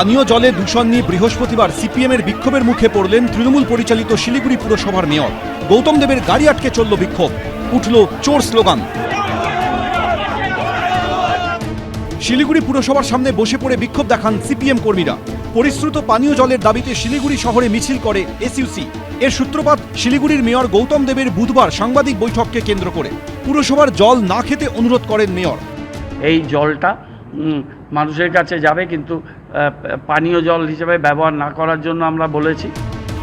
পানীয় জলে দূষণ নিয়ে বৃহস্পতিবার সিপিএম এর বিক্ষোভের মুখে পড়লেন তৃণমূল পরিচালিত শিলিগুড়ি পুরসভার মেয়র। গৌতম দেবের গাড়ি আটকে চলল বিক্ষোভ। উঠল চোর স্লোগান। শিলিগুড়ি পুরসভার সামনে বসে পড়ে বিক্ষোভ দেখান সিপিএম কর্মীরা। পরিশ্রুত পানীয় জলের দাবিতে শিলিগুড়ি শহরে মিছিল করে এসইউসি এর সূত্রপাত, শিলিগুড়ির মেয়র গৌতম দেবের বুধবার সাংবাদিক বৈঠককে কেন্দ্র করে। পুরসভার জল না খেতে অনুরোধ করেন মেয়র। এই জলটা মানুষের কাছে যাবে, কিন্তু পানীয় জল হিসেবে ব্যবহার না করার জন্য আমরা বলেছি।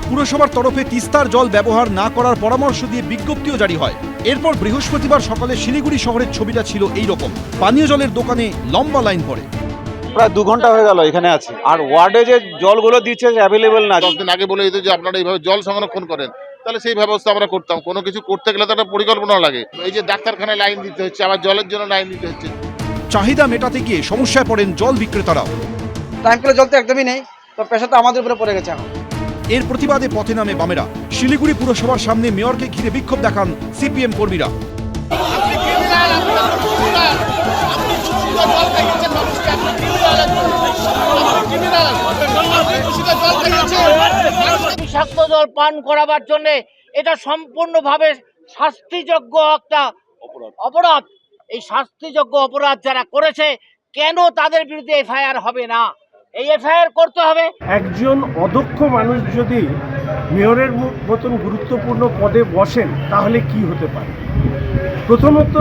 পুরসভার তরফে তিস্তার জল ব্যবহার না করার পরামর্শ দিয়ে বিজ্ঞপ্তিও জারি হয়। এরপর বৃহস্পতিবার সকালে শিলিগুড়ি শহরের ছবিটা ছিল এই রকম পানীয় জলের দোকানে লম্বা লাইন পড়ে। প্রায় দু ঘণ্টা হয়ে গেল এখানে আছে। আর ওয়ার্ডে যে জলগুলো দিচ্ছে অ্যাভেলেবেল না দশ দিন আগে বলে দিত যে আপনারা এইভাবে জল সংরক্ষণ করেন তাহলে সেই ব্যবস্থা আমরা করতাম। কোনো কিছু করতে গেলে তো একটা পরিকল্পনা লাগে। এই যে ডাক্তারখানায় লাইন দিতে হচ্ছে আবার জলের জন্য লাইন দিতে হচ্ছে। চাহিদা মেটাতে গিয়ে সমস্যায় পড়েন জল বিক্রেতারাও। টাইম জল তো একদমই নেই তো প্রেশার তো আমাদের উপরে পড়ে গেছে এখন। এর প্রতিবাদে পথে নামে বামেরা। শিলিগুড়ি পুরসভার সামনে মেয়রকে ঘিরে বিক্ষোভ দেখান সিপিএম কর্মীরা। বিষাক্ত জল পান করাবার জন্য এটা সম্পূর্ণভাবে শাস্তিযোগ্য একটা অপরাধ। এই শাস্তিযোগ্য অপরাধ যারা করেছে কেন তাদের বিরুদ্ধে এফআইআর হবে না? এই এফআইআর করতে হবে। একজন অদক্ষ মানুষ যদি মেয়রের মতন গুরুত্বপূর্ণ পদে বসেন তাহলে কি হতে পারে? প্রথমত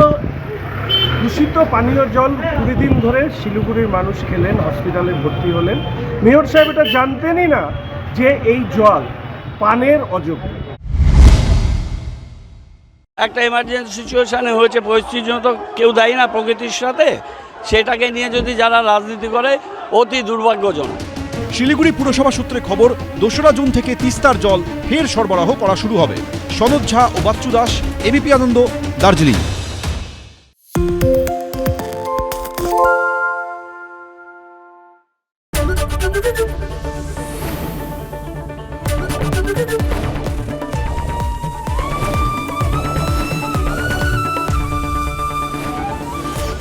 দূষিত পানীয় জল কুড়ি দিন ধরে শিলিগুড়ির মানুষ খেলেন হসপিটালে ভর্তি হলেন। মেয়র সাহেব এটা জানতেনই না যে এই জল পানের অযোগ্য। একটা এমার্জেন্সি সিচুয়েশানে হয়েছে পরিস্থিতির জন্য তো কেউ দায়ী না প্রকৃতির সাথে। সেটাকে নিয়ে যদি যারা রাজনীতি করে, অতি দুর্ভাগ্যজনক। শিলিগুড়ি পুরসভা সূত্রে খবর, দোসরা জুন থেকে তিস্তার জল ফের সরবরাহ করা শুরু হবে। সনদ ঝা ও বাচ্চু দাস, এবিপি আনন্দ, দার্জিলিং।